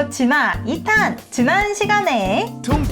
바로 진화 2탄 지난 시간에 tung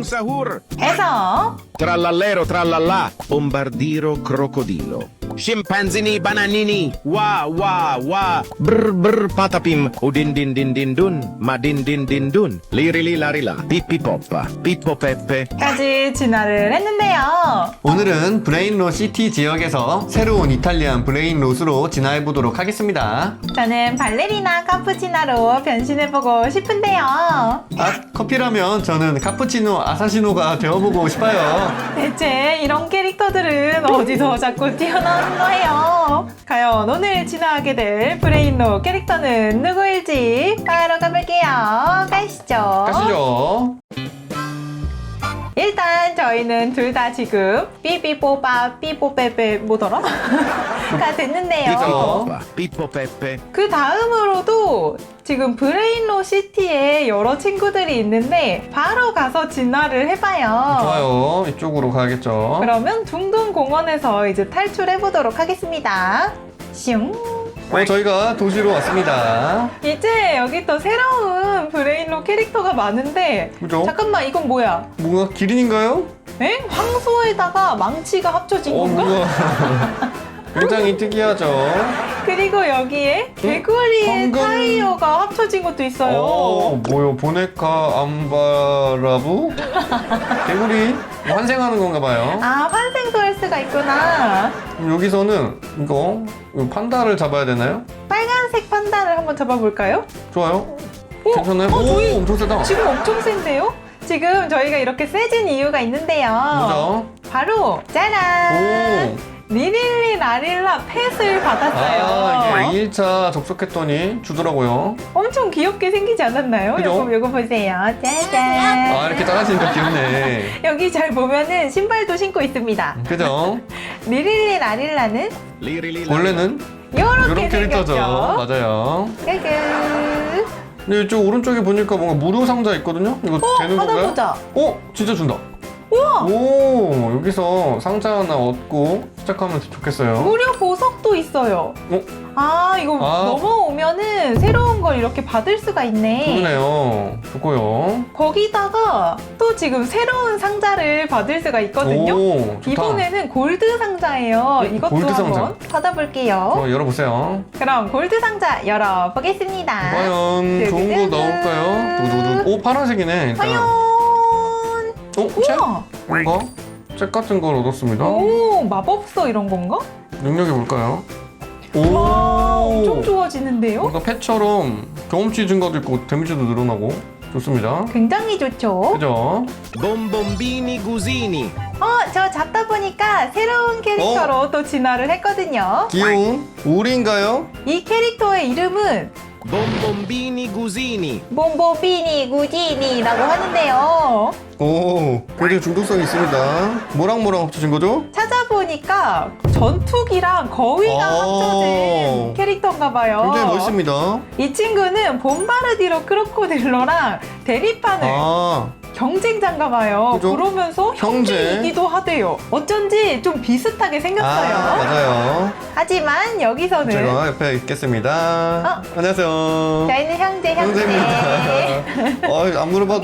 sahur. 에서 Trallallero trallallà. Bombardiro crocodilo. Scimpanzini bananini. Wa wa wa. Brr brr patapim. Udin din din din dun. Ma din din din dun. Lirili larila. Pippi poppa. Pippo peppe. 까지 진화를 했는데요. 오늘은 브레인로 시티 지역에서 새로운 이탈리안 브레인롯으로 진화해 보도록 하겠습니다. 저는 발레리나 카푸치나로 변신해보고 싶은데요. 아, 커피라면 저는 카푸치노 아사시노가 되어보고 싶어요. 대체 이런 캐릭터들은 어디서 자꾸 튀어나오는 거예요? 과연 오늘 진화하게 될 브레인로 캐릭터는 누구일지 바로 가볼게요. 가시죠. 가시죠. 저희는 둘 다 지금 삐삐뽀빠 삐뽀빼빼 뭐더라? 가 됐는데요. Pippo peppe. 그 다음으로도 지금 브레인로 시티에 여러 친구들이 있는데 바로 가서 진화를 해봐요. 좋아요. 이쪽으로 가야겠죠. 그러면 둥둥 공원에서 이제 탈출해 보도록 하겠습니다. 슝. 어, 저희가 도시로 왔습니다. 이제 여기 또 새로운 브레인로 캐릭터가 많은데 그죠? 잠깐만 이건 뭐야? 뭔가 기린인가요? 에? 황소에다가 망치가 합쳐진 어, 건가? 뭔가 굉장히 특이하죠. 그리고 여기에 개구리의 황금- 타이어가 합쳐진 것도 있어요. 어, 뭐요? 보네카 암바라부? 개구리 환생하는 건가 봐요. 아 환생도 할 수가 있구나. 그럼 여기서는 이거, 이거 판다를 잡아야 되나요? 빨간색 판다를 한번 잡아볼까요? 좋아요. 어? 괜찮아요? 어, 저희 오, 엄청 세다. 지금 엄청 센데요? 지금 저희가 이렇게 세진 이유가 있는데요. 뭐죠? 바로 짜란! 오. 리릴리 라릴라 펫을 받았어요. 아, 이게 2일차 접속했더니 주더라고요. 엄청 귀엽게 생기지 않았나요? 그죠? 요거, 요거 보세요. 짜잔! 아, 이렇게 작아지니까 귀엽네. 여기 잘 보면은 신발도 신고 있습니다. 그죠? 리릴리 라릴라는. 원래는 요렇게 캐릭터죠. 생겼죠. 맞아요. 근데 이쪽 오른쪽에 보니까 뭔가 무료 상자 있거든요? 이거 어, 되는 건가요? 받아보자. 어? 진짜 준다. 우와! 오, 여기서 상자 하나 얻고 시작하면 좋겠어요. 무료 보석도 있어요. 어? 아, 이거 아. 넘어오면은 새로운 걸 이렇게 받을 수가 있네. 그러네요. 좋고요. 거기다가 또 지금 새로운 상자를 받을 수가 있거든요. 오, 좋다. 이번에는 골드 상자예요. 어, 이것도 골드 한번 상자. 받아볼게요. 어, 열어보세요. 그럼 골드 상자 열어보겠습니다. 과연 좋은 거. 나올까요? 두두두. 오, 파란색이네. 일단. 과연 어, 책? 우와 뭔가? 책 같은 걸 얻었습니다. 오 마법서 이런 건가? 능력이 뭘까요? 와 엄청 오, 좋아지는데요? 뭔가 펫처럼 경험치 증가도 있고 데미지도 늘어나고 좋습니다. 굉장히 좋죠? 그죠? Bombombini gusini. 어 저 잡다 보니까 새로운 캐릭터로 어? 또 진화를 했거든요 귀여운 우리인가요? 이 캐릭터의 이름은 Bombombini gusini. bombo비니 구지니라고 하는데요 오, 굉장히 중독성이 있습니다. 뭐랑 뭐랑 합쳐진 거죠? 찾아보니까 전투기랑 거위가 오. 합쳐진 캐릭터인가 봐요. 굉장히 멋있습니다. 이 친구는 봄바르디로 크로코딜로랑 대립하는 아, 경쟁자인가 봐요. 그죠? 그러면서 형제. 형제이기도 하대요. 어쩐지 좀 비슷하게 생겼어요. 아 맞아요. 하지만 여기서는 제가 옆에 있겠습니다. 어. 안녕하세요. 저희는 형제 형제. 형제입니다. 어, 아무리 봐도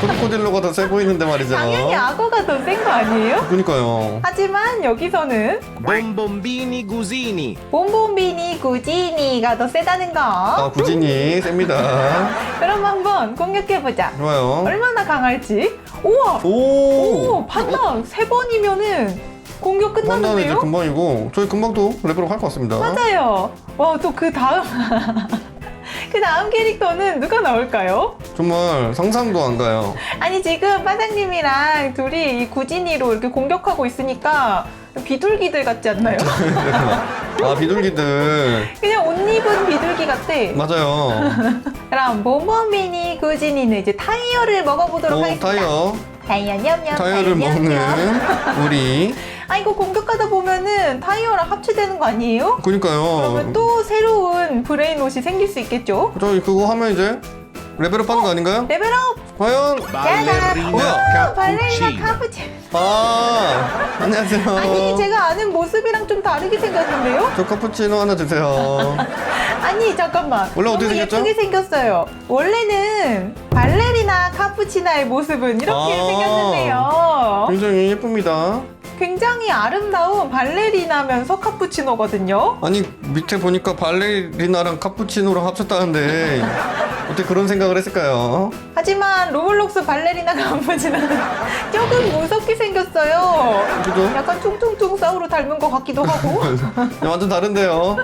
크로코딜로가 더 세 보이는데 말이죠. 당연히 악어가 더 센 거 아니에요? 그러니까요. 하지만 여기서는 Bombombini gusini. 봄봄비니 구지니가 더 세다는 거. 아, 구진이 셉니다. 그럼 한번 공격해 보자. 좋아요. 얼마나 강할지. 우와! 오! 오, 판다 세 번이면은 공격 판단은 이제 끝났는데요? 금방이고 저희 금방 또 레벨업 할것 같습니다. 맞아요. 와, 또 그 다음. 그 다음 캐릭터는 누가 나올까요? 정말 상상도 안 가요. 아니, 지금 파장님이랑 둘이 이 구진이로 이렇게 공격하고 있으니까 비둘기들 같지 않나요? 아 비둘기들 그냥 옷 입은 비둘기 같아. 맞아요. 그럼 모모미니 구진이는 이제 타이어를 먹어보도록 오 하겠습니다. 타이어 타이어 냠냠. 타이어를 타이어 냠냠. 먹는 우리. 아 이거 공격하다 보면은 타이어랑 합체되는 거 아니에요? 그러니까요. 그러면 또 새로운 브레인 옷이 생길 수 있겠죠? 저희 그거 하면 이제 레벨업 하는 거 아닌가요? 레벨업! 과연 Ballerina 오, 발레리나 cappuccino. 카푸치. 아 안녕하세요. 아니 제가 아는 모습이랑 좀 다르게 생겼는데요? 저 카푸치노 하나 주세요. 아니 잠깐만. 원래 어떻게 너무 생겼죠? 예쁘게 생겼어요. 원래는 발레리나 카푸치나의 모습은 이렇게 아. 생겼는데요. 굉장히 예쁩니다. 굉장히 아름다운 발레리나면서 카푸치노거든요. 아니 밑에 보니까 발레리나랑 카푸치노랑 합쳤다는데 어떻게 그런 생각을 했을까요? 하지만 로블록스 발레리나 카푸치노는 조금 무섭게 생겼어요. 그죠? 약간 퉁퉁퉁 싸우로 닮은 것 같기도 하고. 네, 완전 다른데요.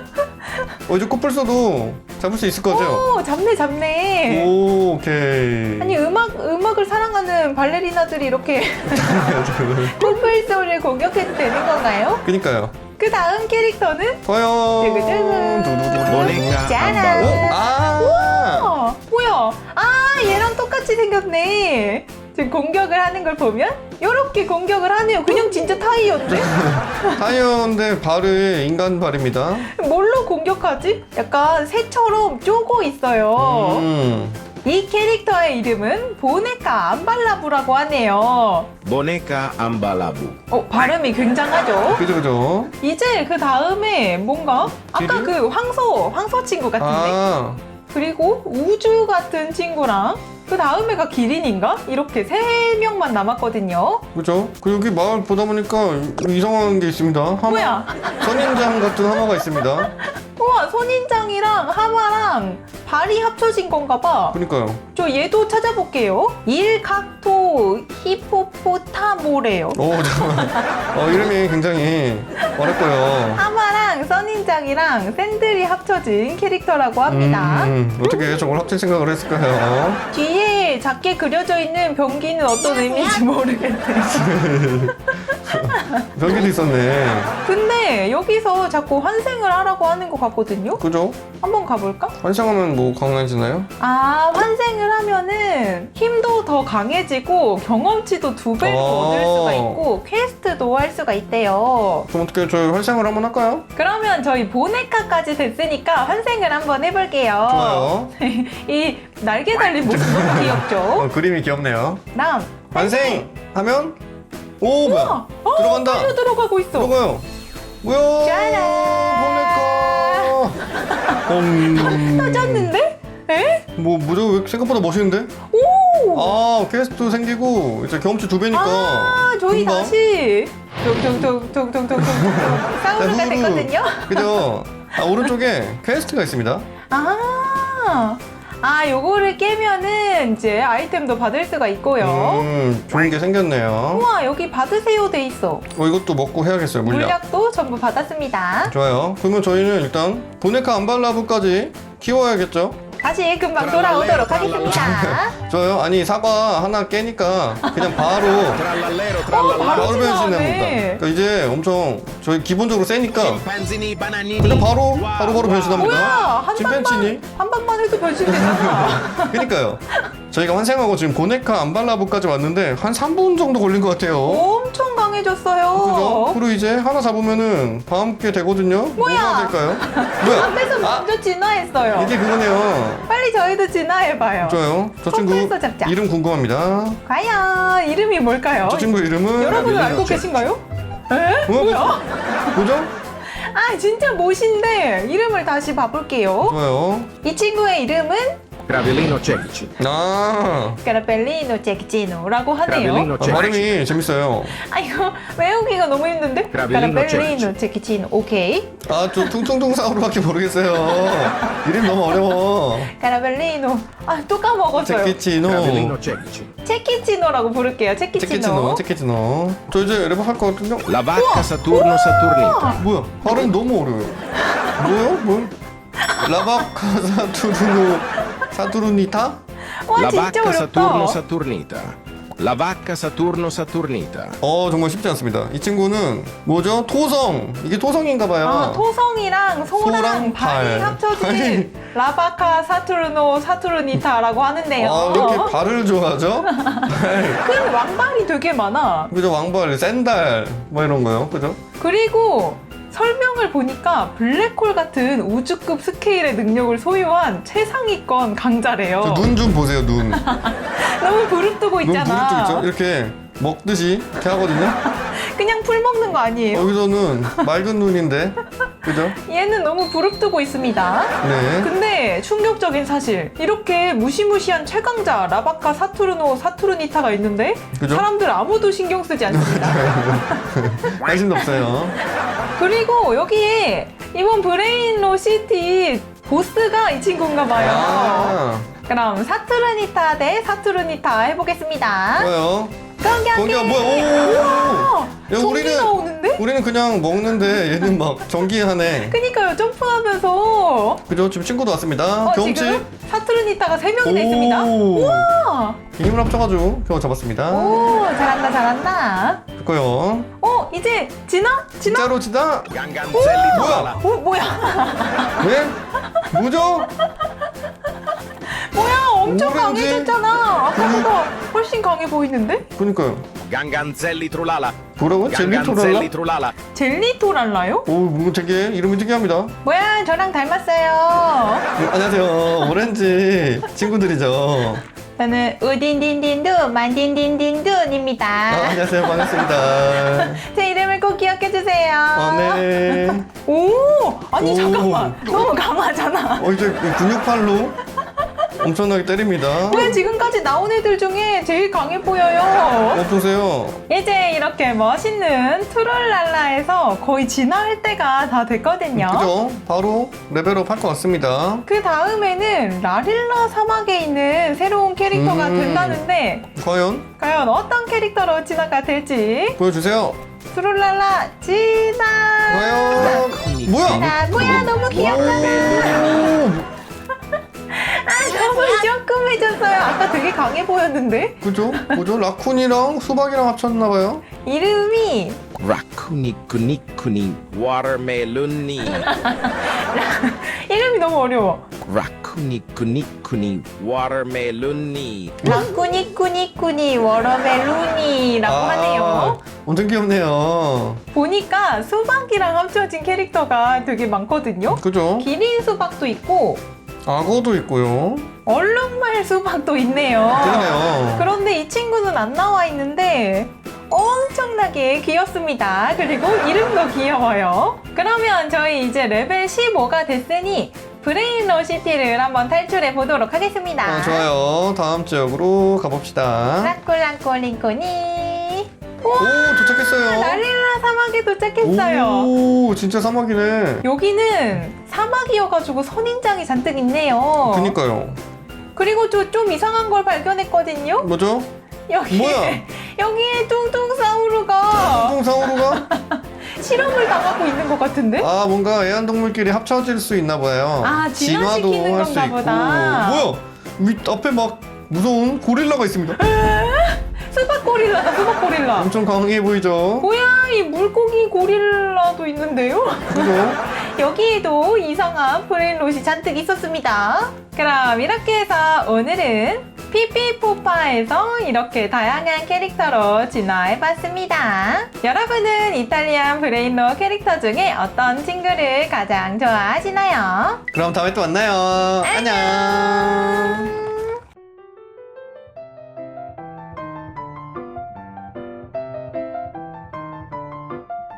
어, 이제 코뿔소도 잡을 수 있을 거죠? 오, 잡네, 잡네. 오, 오케이. 아니 음악 음악을 사랑하는 발레리나들이 이렇게 코뿔소를 공격해도 되는 건가요? 그니까요. 그 다음 캐릭터는 과연. 짜란. 오, 아. 어, 뭐야? 아 얘랑 똑같이 생겼네. 지금 공격을 하는 걸 보면 이렇게 공격을 하네요. 그냥 진짜 타이어인데 타이어인데 발이 인간 발입니다. 뭘로 공격하지? 약간 새처럼 쪼고 있어요. 음. 이 캐릭터의 이름은 보네카 암발라부라고 하네요. Boneca Ambalabu. 어, 발음이 굉장하죠? 그죠, 그죠. 이제 그 다음에 뭔가 아까? 그 황소, 황소 친구 같은데? 아. 그리고 우주 같은 친구랑 그 다음에가 기린인가? 이렇게 세 명만 남았거든요. 그죠? 그 여기 마을 보다 보니까 이상한 게 있습니다. 하마, 뭐야? 선인장 같은 하마가 있습니다. 우와, 손인장이랑 하마랑 발이 합쳐진 건가 봐. 그니까요. 저 얘도 찾아볼게요. 일각토 히포포타모래요. 오, 잠깐만. 어, 이름이 굉장히 어렵고요. 하마랑 써닌장이랑 샌들이 합쳐진 캐릭터라고 합니다. 음, 어떻게 저걸 합칠 생각을 했을까요? 뒤에 작게 그려져 있는 병기는 어떤 의미인지 모르겠네. 별게도 있었네. 근데 여기서 자꾸 환생을 하라고 하는 것 같거든요. 그죠? 한번 가볼까? 환상하면 뭐 강해지나요? 아, 환생을 하면은 힘도 더 강해지고 경험치도 두 배로 어. 얻을 수가 있고 퀘스트도 할 수가 있대요. 그럼 어떻게 저희 환상을 한번 할까요? 그러면 저희 보네카까지 됐으니까 환생을 한번 해볼게요. 좋아요. 이 날개 달린 모습 너무 귀엽죠? 어, 그림이 귀엽네요. 남. 환생! 하면 오, 뭐야? 어, 들어간다. 빨려 들어가고 있어. 들어가요. 뭐야? 짜란. 보니까. 음. 터졌는데? 에? 뭐 뭐죠? 왜 생각보다 멋있는데? 오! 아 퀘스트 생기고 이제 경험치 두 배니까. 아, 저희 금방. 다시 자, 후루. 됐거든요. 그죠? 아 오른쪽에 퀘스트가 있습니다. 아, 아, 요거를 깨면은 이제 아이템도 받을 수가 있고요. 음, 좋은 게 생겼네요. 우와, 여기 받으세요 돼 있어. 어, 이것도 먹고 해야겠어요, 물약. 물약도 전부 받았습니다. 좋아요. 그러면 저희는 일단 보네카 안발라브까지 키워야겠죠? 다시 금방 돌아오도록 하겠습니다. 좋아요. 아니 사과 하나 깨니까 그냥 바로 Trallallero, 어, 바로 변신합니다. 그러니까 이제 엄청 저희 기본적으로 세니까. 그냥 바로 바로 바로. 변신합니다. 뭐야, 한 침팬치니? 방만, 한 방만 해도 변신되잖아. 그러니까요. 저희가 환생하고 지금 보네카 안발라브까지 왔는데 한 3분 정도 걸린 것 같아요. 엄청 강해졌어요. 그죠? 그리고 이제 하나 잡으면은 다음 게 되거든요. 뭐가 될까요? 뭐야? 앞에서 아, 먼저 진화했어요. 이게 그거네요. 빨리 저희도 진화해봐요. 좋아요. 저 친구 컴퓨터 잡자. 이름 궁금합니다. 과연 이름이 뭘까요? 저 친구 이름은 여러분은 알고 계신가요? 에? 뭐, 뭐야? 뭐죠? 아 진짜 멋인데 이름을 다시 봐볼게요. 좋아요. 이 친구의 이름은 Cravellino Cevici. 아, 까라벨리노 잭지노라고 하네요. 아. 발음이 재밌어요. 아 이거 외우기가 너무 힘든데? 까라벨리노 까라벨리노 잭지노 오케이. 아, 저 퉁퉁퉁사우로밖에 모르겠어요. 이름 너무 어려워. 까라벨리노 아 또 까먹었어요. 체키치노. 체키치노라고 부를게요. 체키치노. 체키치노, 체키치노. 저 이제 레벨 할것 같은데? La vacca Saturno Saturnita. 뭐야? 발음 너무 어려워요. 뭐요? 뭐? 라바카 사투르노 사투르니타? 와 La 진짜 vacca Saturno 어렵다. Saturnita. La vacca Saturno Saturnita. 어 정말 쉽지 않습니다. 이 친구는 뭐죠? 토성. 이게 토성인가 봐요. 아, 토성이랑 소랑, 소랑 발이 발. 합쳐진 라바카 사투르노 사투르니타라고 하는데요. 아, 왜 이렇게 발을 좋아하죠? 큰 왕발이 되게 많아. 그죠? 왕발, 샌달 뭐 이런 거요. 그죠? 그리고 설명을 보니까 블랙홀 같은 우주급 스케일의 능력을 소유한 최상위권 강자래요. 눈 좀 보세요. 눈. 너무 부릅뜨고 눈 있잖아. 부릅뜨고 있죠? 이렇게 먹듯이 이렇게 하거든요. 그냥 풀 먹는 거 아니에요? 여기서는 맑은 눈인데. 그죠? 얘는 너무 부릅뜨고 있습니다. 네. 근데 충격적인 사실 이렇게 무시무시한 최강자 라바카 사투르노 사투르니타가 있는데 그죠? 사람들 아무도 신경 쓰지 않습니다. 관심도 없어요. 그리고 여기에 이번 브레인로 시티 보스가 이 친구인가 봐요. 아, 그럼 사투르니타 대 사투르니타 해보겠습니다. 뭐요? 거기가 뭐야? 오! 아, 야, 전기 우리는 나오는데? 우리는 그냥 먹는데 얘는 막 전기하네. 그니까요 점프하면서 그죠? 지금 친구도 왔습니다. 어, 경치. 지금 사투르니타가 세 명이나 있습니다. 오. 와! 힘을 합쳐가지고 겨우 잡았습니다. 오 잘한다 잘한다. 좋고요. 어 이제 지나? 지나? 진짜로 치다. Ganganzelli 뭐야? tralala. 어 뭐야? 네? 뭐죠? 엄청 오렌지. 강해졌잖아. 아까보다 훨씬 강해 보이는데? 그니까요. Ganganzelli trulala. 뭐라고? 젤리토랄라? trulala. 젤리토랄라요? 오, 뭔가 되게 이름이 특이합니다. 뭐야 저랑 닮았어요. 음, 안녕하세요. 오렌지 친구들이죠. 저는 우딘딘딘두 만딘딘딘둔입니다. 아, 안녕하세요. 반갑습니다. 제 이름을 꼭 기억해 주세요. 아, 네. 오 아니 오. 잠깐만 너무 강하잖아. 어, 이제 근육팔로 엄청나게 때립니다. 왜 지금까지 나온 애들 중에 제일 강해 보여요? 어, 보세요. 이제 이렇게 멋있는 트롤랄라에서 거의 진화할 때가 다 됐거든요. 그죠? 바로 레벨업 할 것 같습니다. 그 다음에는 라릴라 사막에 있는 새로운 캐릭터가 음. 된다는데 과연 과연 어떤 캐릭터로 진화가 될지 보여주세요. 트롤랄라 진화 과연 뭐야? 아 뭐야 너무 오, 아 너무 조금해졌어요 아까 되게 강해 보였는데 그죠? 뭐죠? 라쿤이랑 수박이랑 합쳤나봐요. 이름이 Raccooni kuni kuni watermeloni. 이름이 너무 어려워 Raccooni kuni kuni watermeloni. 라꾸니꾸니꾸니 워러멜루니라고 하네요 엄청 귀엽네요. 보니까 수박이랑 합쳐진 캐릭터가 되게 많거든요 그죠? 기린 수박도 있고 악어도 있고요. 얼룩말 수박도 있네요 그러네요. 그런데 이 친구는 안 나와 있는데 엄청나게 귀엽습니다. 그리고 이름도 귀여워요. 그러면 저희 이제 레벨 15가 됐으니 브레인러 시티를 한번 탈출해 보도록 하겠습니다. 아, 좋아요. 다음 지역으로 가봅시다. 라꿀랑꼴링코니. 오, 도착했어요. 라릴라 사막에 도착했어요. 오, 진짜 사막이네. 여기는 사막이어가지고 선인장이 잔뜩 있네요. 그니까요. 그리고 저 좀 이상한 걸 발견했거든요. 뭐죠? 여기 뭐야? 여기에 뚱뚱 사우루가 뚱사우루가? 실험을 당하고 있는 것 같은데? 아, 뭔가 애완동물끼리 합쳐질 수 있나 봐요. 아, 진화시키는 할수 건가 보다. 뭐야? 위 앞에 막 무서운 고릴라가 있습니다. 수박 고릴라다, 수박 고릴라. 엄청 강해 보이죠? 뭐야, 이 물고기 고릴라도 있는데요? 그죠? 여기에도 이상한 브레인롯이 잔뜩 있었습니다. 그럼 이렇게 해서 오늘은 피피포파에서 이렇게 다양한 캐릭터로 진화해봤습니다. 여러분은 이탈리안 브레인롯 캐릭터 중에 어떤 친구를 가장 좋아하시나요? 그럼 다음에 또 만나요. 안녕.